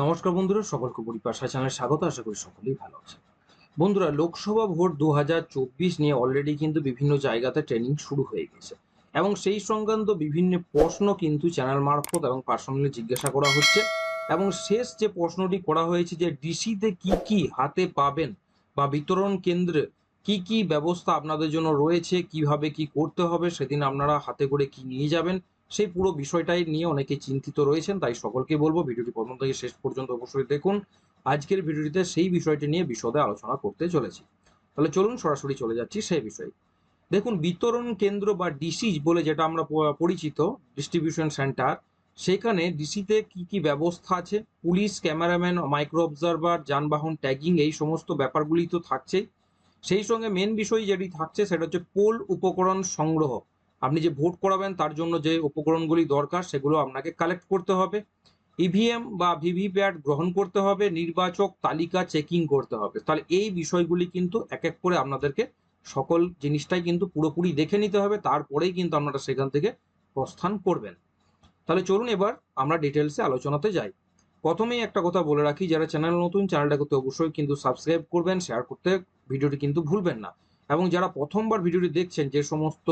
নমস্কার বন্ধুরা সকলকে পরিপাশা চ্যানেলে স্বাগত, আশা করি সকলেই ভালো আছে বন্ধুরা, লোকসভা ভোট দু হাজার চব্বিশ নিয়ে অলরেডি কিন্তু বিভিন্ন জায়গাতে ট্রেনিং শুরু হয়ে গেছে। এবং সেই সংক্রান্ত বিভিন্ন প্রশ্ন কিন্তু চ্যানেল মারফত এবং পার্সোনালি জিজ্ঞাসা করা হচ্ছে। এবং শেষ যে প্রশ্নটি করা হয়েছে যে ডিসিতে কি কি হাতে পাবেন বা বিতরণ কেন্দ্রে কি কি ব্যবস্থা আপনাদের জন্য রয়েছে, কীভাবে কি করতে হবে, সেদিন আপনারা হাতে করে কি নিয়ে যাবেন সেই পুরো বিষয়টাই নিয়ে অনেকে চিন্তিত রয়েছেন, তাই সকলকে বলব ভিডিওটি প্রথম থেকে শেষ পর্যন্ত অবশ্যই দেখুন। আজকের ভিডিওটিতে সেই বিষয়টি নিয়ে বিশদে আলোচনা করতে চলেছি। তাহলে চলুন সরাসরি চলে যাচ্ছি সেই বিষয়ে। দেখুন, বিতরণ কেন্দ্র বা ডিসি বলে যেটা আমরা পরিচিত, ডিস্ট্রিবিউশন সেন্টার, সেখানে ডিসিতে কি কি ব্যবস্থা আছে? পুলিশ, ক্যামেরাম্যান, মাইক্রো অবজারভার, যানবাহন, ট্যাগিং এই সমস্ত ব্যাপারগুলি তো থাকছেই। সেই সঙ্গে মেন বিষয় যেটি থাকছে সেটা হচ্ছে পোল উপকরণ সংগ্রহ। আপনি যে ভোট করাবেন তার জন্য যে উপকরণগুলি দরকার সেগুলো আপনাকে কালেক্ট করতে হবে। ইভিএম বা ভিভিপ্যাট গ্রহণ করতে হবে, নির্বাচক তালিকা চেকিং করতে হবে। তাহলে এই বিষয়গুলি কিন্তু এক এক করে আপনাদেরকে সকল জিনিসটাই কিন্তু পুরোপুরি দেখে নিতে হবে, তারপরেই কিন্তু আপনারা সেখান থেকে প্রস্থান করবেন। তাহলে চলুন এবার আমরা ডিটেলসে আলোচনাতে যাই। প্রথমেই একটা কথা বলে রাখি, যারা চ্যানেল নতুন চ্যানেলটা করতে অবশ্যই কিন্তু সাবস্ক্রাইব করবেন শেয়ার করতে ভিডিওটি কিন্তু ভুলবেন না। এবং যারা প্রথমবার ভিডিওটি দেখছেন, যে সমস্ত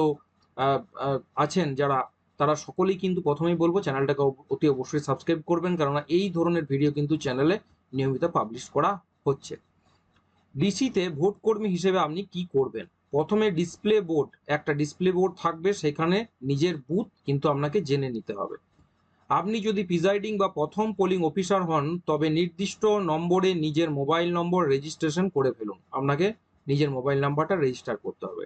আছেন যারা, তারা সকলেই কিন্তু প্রথমেই বলব চ্যানেলটাকে অতি অবশ্যই সাবস্ক্রাইব করবেন কেননা এই ধরনের ভিডিও কিন্তু চ্যানেলে নিয়মিত পাবলিশ করা হচ্ছে। ডিসিতে ভোট কর্মী হিসেবে আপনি কি করবেন? প্রথমে ডিসপ্লে বোর্ড একটা ডিসপ্লে বোর্ড থাকবে, সেখানে নিজের বুথ কিন্তু আপনাকে জেনে নিতে হবে। আপনি যদি প্রিজাইডিং বা প্রথম পোলিং অফিসার হন, তবে নির্দিষ্ট নম্বরে নিজের মোবাইল নম্বর রেজিস্ট্রেশন করে ফেলুন। আপনাকে নিজের মোবাইল নাম্বারটা রেজিস্টার করতে হবে।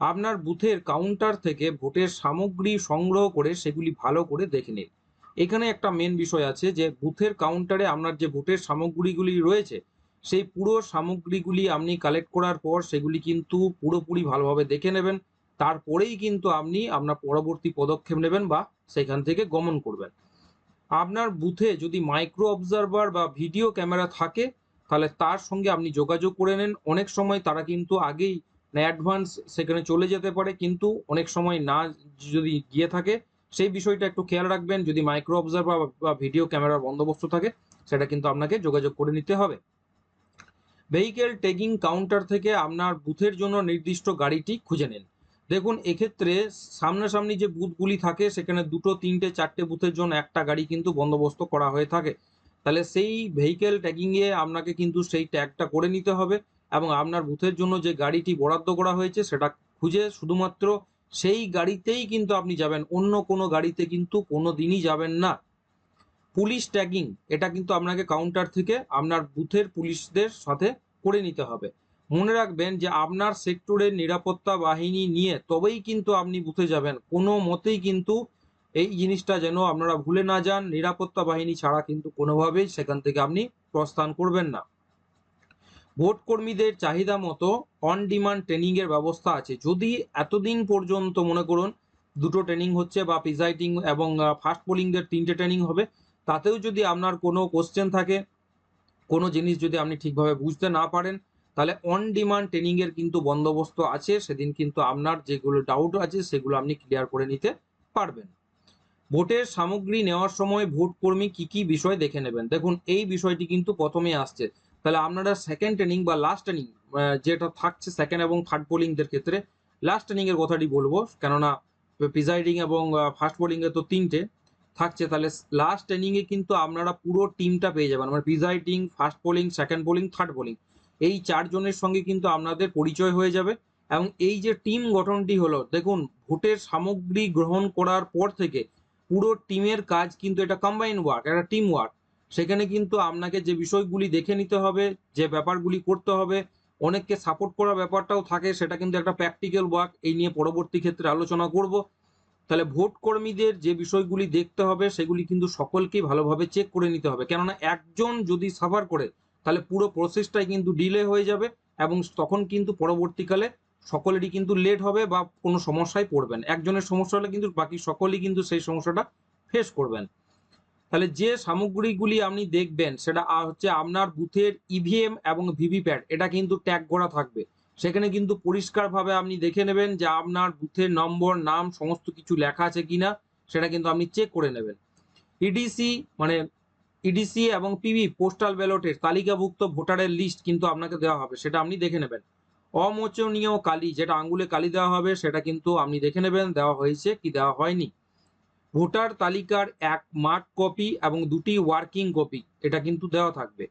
আপনার বুথের কাউন্টার থেকে ভোটের সামগ্রী সংগ্রহ করে সেগুলি ভালো করে দেখে নিন। এখানে একটা মেন বিষয় আছে যে, বুথের কাউন্টারে আপনার যে ভোটের সামগ্রীগুলি রয়েছে, সেই পুরো সামগ্রীগুলি আপনি কালেক্ট করার পর সেগুলি কিন্তু পুরোপুরি ভালোভাবে দেখে নেবেন। তারপরেই কিন্তু আপনি আপনার পরবর্তী পদক্ষেপ নেবেন বা সেখান থেকে গমন করবেন। আপনার বুথে যদি মাইক্রো অবজারভার বা ভিডিও ক্যামেরা থাকে, তাহলে তার সঙ্গে আপনি যোগাযোগ করে নেন। অনেক সময় তারা কিন্তু আগেই অ্যাডভান্স সেখানে চলে যেতে পারে, কিন্তু অনেক সময় না যদি গিয়ে থাকে, সেই বিষয়টা একটু খেয়াল রাখবেন। যদি মাইক্রো অবজারভার বা ভিডিও ক্যামেরার বন্দোবস্ত থাকে, সেটা কিন্তু আপনাকে যোগাযোগ করে নিতে হবে। ভেহিকেল ট্যাগিং কাউন্টার থেকে আপনার বুথের জন্য নির্দিষ্ট গাড়িটি খুঁজে নিন। দেখুন, এক্ষেত্রে সামনাসামনি যে বুথগুলি থাকে, সেখানে দুটো, তিনটে, চারটে বুথের জন্য একটা গাড়ি কিন্তু বন্দোবস্ত করা হয়ে থাকে। তাহলে সেই ভেহিকেল ট্যাগিংয়ে আপনাকে কিন্তু সেই ট্যাগটা করে নিতে হবে। এবং আপনার বুথের জন্য যে গাড়িটি বরাদ্দ করা হয়েছে সেটা খুঁজে শুধুমাত্র সেই গাড়িতেই কিন্তু আপনি যাবেন, অন্য কোনো গাড়িতে কিন্তু কোনো দিনই যাবেন না। পুলিশ ট্যাগিং, এটা কিন্তু আপনাকে কাউন্টার থেকে আপনার বুথের পুলিশদের সাথে করে নিতে হবে। মনে রাখবেন যে আপনার সেক্টরের নিরাপত্তা বাহিনী নিয়ে তবেই কিন্তু আপনি বুথে যাবেন। কোনো মতেই কিন্তু এই জিনিসটা যেন আপনারা ভুলে না যান, নিরাপত্তা বাহিনী ছাড়া কিন্তু কোনোভাবেই সেখান থেকে আপনি প্রস্থান করবেন না। ভোট কর্মীদের চাহিদা মতো অন ডিমান্ড ট্রেনিং এর ব্যবস্থা আছে। যদি এতদিন পর্যন্ত মনে করুন দুটো ট্রেনিং হচ্ছে বা প্রিজাইডিং এবং ফার্স্ট পোলিংদের তিনটে ট্রেনিং হবে, তাতেও যদি আপনার কোনো কোশ্চেন থাকে, কোনো জিনিস যদি আপনি ঠিকভাবে বুঝতে না পারেন, তাহলে অন ডিমান্ড ট্রেনিং এর কিন্তু বন্দোবস্ত আছে। সেদিন কিন্তু আপনার যেগুলো ডাউট আছে, সেগুলো আপনি ক্লিয়ার করে নিতে পারবেন। ভোটের সামগ্রী নেওয়ার সময় ভোট কর্মী কি কি বিষয় দেখে নেবেন? দেখুন, এই বিষয়টি কিন্তু প্রথমে আসছে। তাহলে আপনারা সেকেন্ড ট্রেনিং বা লাস্ট ট্রেনিং যেটা থাকছে সেকেন্ড এবং থার্ড পোলিংদের ক্ষেত্রে লাস্ট ট্রেনিংয়ের কথাটি বলব। কেননা প্রিজাইডিং এবং ফার্স্ট এ তো তিনটে থাকছে। তাহলে লাস্ট ট্রেনিং এ কিন্তু আপনারা পুরো টিমটা পেয়ে যাবেন। মানে presiding first polling second polling third polling এই চারজনের সঙ্গে কিন্তু আপনাদের পরিচয় হয়ে যাবে। এবং এই যে টিম গঠনটি হলো, দেখুন, ভোটের সামগ্রী গ্রহণ করার পর থেকে পুরো টিমের কাজ কিন্তু এটা কম্বাইন ওয়ার্ক একটা টিম ওয়ার্ক সেখানে কিন্তু আপনাকে যে বিষয়গুলি দেখে নিতে হবে, যে ব্যাপারগুলি করতে হবে, অনেককে সাপোর্ট করার ব্যাপারটাও থাকে, সেটা কিন্তু একটা প্র্যাকটিক্যাল ওয়ার্ক এই নিয়ে পরবর্তী ক্ষেত্রে আলোচনা করব। তাহলে ভোট কর্মীদের যে বিষয়গুলি দেখতে হবে, সেগুলি কিন্তু সকলকেই ভালোভাবে চেক করে নিতে হবে। কেননা একজন যদি সাফার করে, তাহলে পুরো প্রসেসটাই কিন্তু ডিলে হয়ে যাবে এবং তখন কিন্তু পরবর্তীকালে সকলেরই কিন্তু লেট হবে বা কোনো সমস্যায় পড়বেন। একজনের সমস্যা হলে কিন্তু বাকি সকলেই কিন্তু সেই সমস্যাটা ফেস করবেন। তাহলে যে সামগ্রীগুলি আপনি দেখবেন, সেটা হচ্ছে আপনার বুথের ইভিএম এবং ভিভিপ্যাট এটা কিন্তু ট্যাগ করা থাকবে। সেখানে কিন্তু পরিষ্কারভাবে আপনি দেখে নেবেন যে আপনার বুথের নম্বর, নাম, সমস্ত কিছু লেখা আছে কিনা, সেটা কিন্তু আপনি চেক করে নেবেন। ইডিসি মানে ইডিসি এবং পিবি পোস্টাল ব্যালটের তালিকাভুক্ত ভোটারের লিস্ট কিন্তু আপনাকে দেওয়া হবে, সেটা আপনি দেখে নেবেন। অমোচনীয় কালি, যেটা আঙ্গুলে কালি দেওয়া হবে, সেটা কিন্তু আপনি দেখে নেবেন, দেওয়া হয়েছে কি দেওয়া হয়নি। ভোটার তালিকার এক মার্ক কপি এবং দুটি ওয়ার্কিং কপি, এটা কিন্তু দেওয়া থাকবে।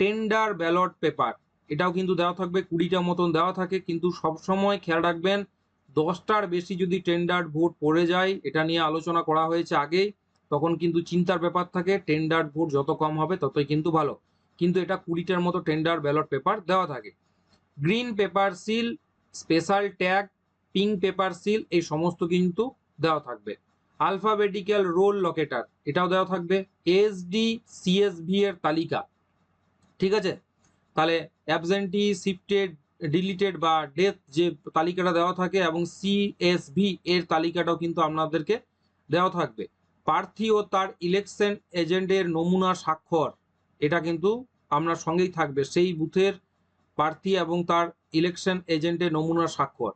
টেন্ডার ব্যালট পেপার, এটাও কিন্তু দেওয়া থাকবে, কুড়িটা মতন দেওয়া থাকে, কিন্তু সবসময় খেয়াল রাখবেন, দশটার বেশি যদি টেন্ডার ভোট পড়ে যায়, এটা নিয়ে আলোচনা করা হয়েছে আগেই, তখন কিন্তু চিন্তার ব্যাপার থাকে, টেন্ডার ভোট যত কম হবে ততই কিন্তু ভালো। কিন্তু এটা কুড়িটার মতো টেন্ডার ব্যালট পেপার দেওয়া থাকে। Green paper seal, special tag, pink paper seal, এই সমস্ত কিন্তু দেওয়া থাকবে। আলফাবেটিক্যাল রোল লকেটার এটাও দেওয়া থাকবে এসডি সিএসভি এর তালিকা, ঠিক আছে? তাহলে অ্যাবসেন্টি শিফটেড ডিলিটেড বা ডেথ যে তালিকাটা দেওয়া থাকে এবং সিএসভি এর তালিকাটাও কিন্তু আপনাদেরকে দেওয়া থাকবে। প্রার্থী ও তার ইলেকশন এজেন্টের নমুনা স্বাক্ষর, এটা কিন্তু আপনার সঙ্গেই থাকবে, সেই বুথের প্রার্থী এবং তার ইলেকশন এজেন্টের নমুনা স্বাক্ষর।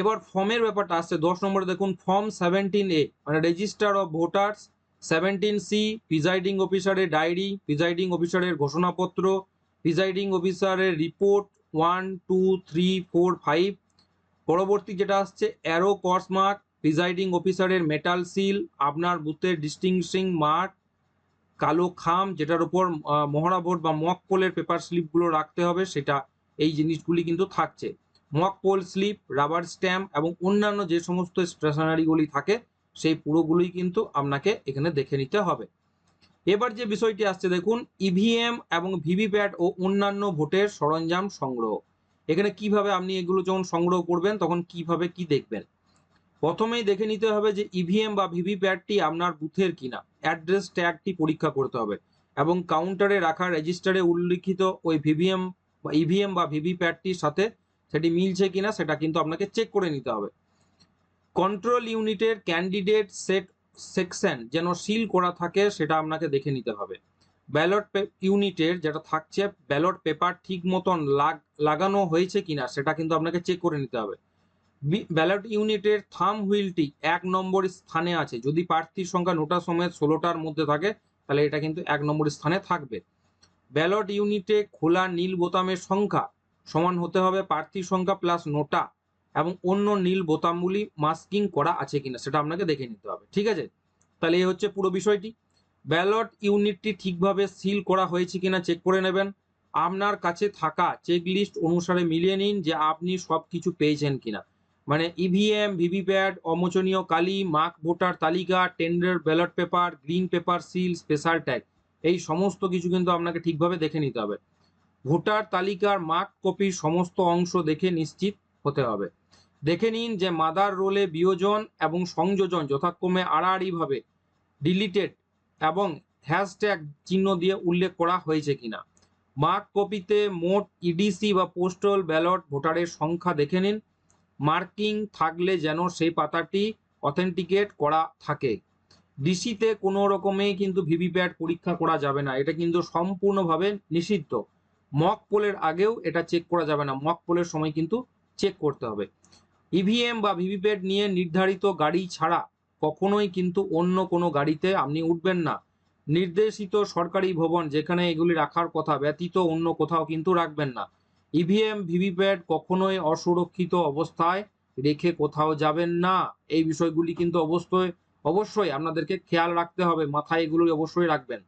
এবার ফর্মের ব্যাপারটা আসছে, দশ নম্বরে দেখুন, ফর্ম সেভেন্টিন এ মানে register of voters seventeen C presiding অফিসারের ডায়েরি প্রিজাইডিং অফিসারের ঘোষণাপত্র প্রিজাইডিং অফিসারের report one two three four five পরবর্তী যেটা আসছে অ্যারো কর্স মার্ক প্রিজাইডিং অফিসারের মেটাল সিল আপনার বুথের ডিস্টিংশিং মার্ক কালো খাম, যেটার উপর মহড়া ভোট বা মক পোলের পেপার স্লিপগুলো রাখতে হবে, সেটা, এই জিনিসগুলি কিন্তু থাকছে। Mock poll, slip, rubber stamp এবং অন্যান্য যে সমস্ত স্টেশনারিগুলি থাকে, সেই পুরোগুলোই কিন্তু আপনাকে এখানে দেখে নিতে হবে। এবার যে বিষয়টি আসছে, দেখুন ইভিএম এবং ভিভিপ্যাট ও অন্যান্য ভোটের সরঞ্জাম সংগ্রহ। এখানে কীভাবে আপনি এগুলো যখন সংগ্রহ করবেন, তখন কীভাবে কি দেখবেন? প্রথমেই দেখে নিতে হবে যে ইভিএম বা ভিভিপ্যাটটি আপনার বুথের কিনা, অ্যাড্রেস ট্যাগটি পরীক্ষা করতে হবে এবং কাউন্টারে রাখা রেজিস্টারে উল্লিখিত ওই ভিভিএম বা ইভিএম বা ভিভিপ্যাটটির সাথে সেটি মিলছে কিনা সেটা কিন্তু আপনাকে চেক করে নিতে হবে। কন্ট্রোল ইউনিটের ক্যান্ডিডেট সেট সেকশন যেন সিল করা থাকে সেটা আপনাকে দেখে নিতে হবে। ব্যালট ইউনিটের যেটা থাকছে ব্যালট পেপার ঠিক মতন লাগ, লাগানো হয়েছে কিনা সেটা কিন্তু আপনাকে চেক করে নিতে হবে। ব্যালট ইউনিটের থাম হুইলটি এক নম্বর স্থানে আছে। যদি প্রার্থীর সংখ্যা নোটা সমেত ষোলোটার মধ্যে থাকে, তাহলে এটা কিন্তু এক নম্বর স্থানে থাকবে। ব্যালট ইউনিটে খোলা নীল বোতামের সংখ্যা সমান হতে হবে প্রার্থীর সংখ্যা প্লাস নোটা এবং অন্য নীল বোতামগুলি মাস্কিং করা আছে কিনা সেটা আপনাকে দেখে নিতে হবে, ঠিক আছে? তাহলে এই হচ্ছে পুরো বিষয়টি। ব্যালট ইউনিটটি ঠিকভাবে সিল করা হয়েছে কিনা চেক করে নেবেন। আপনার কাছে থাকা চেক লিস্ট অনুসারে মিলিয়ে নিন যে আপনি সব কিছু পেয়েছেন কিনা। মানে ইভিএম ভিভিপ্যাট অমোচনীয় কালি মার্ক ভোটার তালিকা tender ballot paper green paper seal special tag এই সমস্ত কিছু কিন্তু আপনাকে ঠিকভাবে দেখে নিতে হবে। ভোটার তালিকার মার্ক কপির সমস্ত অংশ দেখে নিশ্চিত হতে হবে। দেখে নিন যে মাদার রোলে বিয়োজন এবং সংযোজন যথাক্রমে আড়াআড়িভাবে ডিলিটেড এবং হ্যাশট্যাগ চিহ্ন দিয়ে উল্লেখ করা হয়েছে কিনা। মার্ক কপিতে মোট ইডিসি বা পোস্টাল ব্যালট ভোটারের সংখ্যা দেখে নিন। মার্কিং থাকলে যেন সেই পাতাটি অথেন্টিকেট করা থাকে। ডিসিতে কোনো রকমেই কিন্তু ভিভিপ্যাট পরীক্ষা করা যাবে না। এটা কিন্তু সম্পূর্ণভাবে নিষিদ্ধ। মক পোলের আগেও এটা চেক করা যাবে না। মক পোলের সময় কিন্তু চেক করতে হবে। ইভিএম বা ভিভিপ্যাট নিয়ে নির্ধারিত গাড়ি ছাড়া কখনোই কিন্তু অন্য কোনো গাড়িতে আপনি উঠবেন না। নির্দেশিত সরকারি ভবন যেখানে এগুলি রাখার কথা ব্যতীত অন্য কোথাও কিন্তু রাখবেন না। ইভিএম ভিভিপ্যাট কখনোই অসুরক্ষিত অবস্থায় রেখে কোথাও যাবেন না। এই বিষয়গুলি কিন্তু অবশ্যই অবশ্যই আপনাদেরকে খেয়াল রাখতে হবে। মাথায় এগুলো অবশ্যই রাখবেন।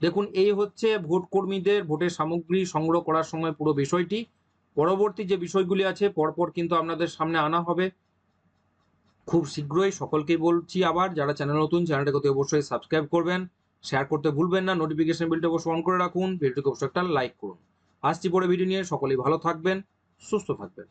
দেখুন, এই হচ্ছে ভোট কর্মীদের ভোটের সামগ্রী সংগ্রহ করার সময় পুরো বিষয়টি। পরবর্তী যে বিষয়গুলি আছে, পরপর কিন্তু আপনাদের সামনে আনা হবে। খুব শীঘ্রই সকলকেই বলছি আবার, যারা চ্যানেল নতুন, চ্যানেলটাকে অবশ্যই সাবস্ক্রাইব করবেন। শেয়ার করতে ভুলবেন না, নোটিফিকেশন বিলটা অবশ্যই অন করে রাখুন ভিডিওটিকে অবশ্যই একটা লাইক করুন। আসছি পরে ভিডিও নিয়ে, সকলেই ভালো থাকবেন, সুস্থ থাকবেন।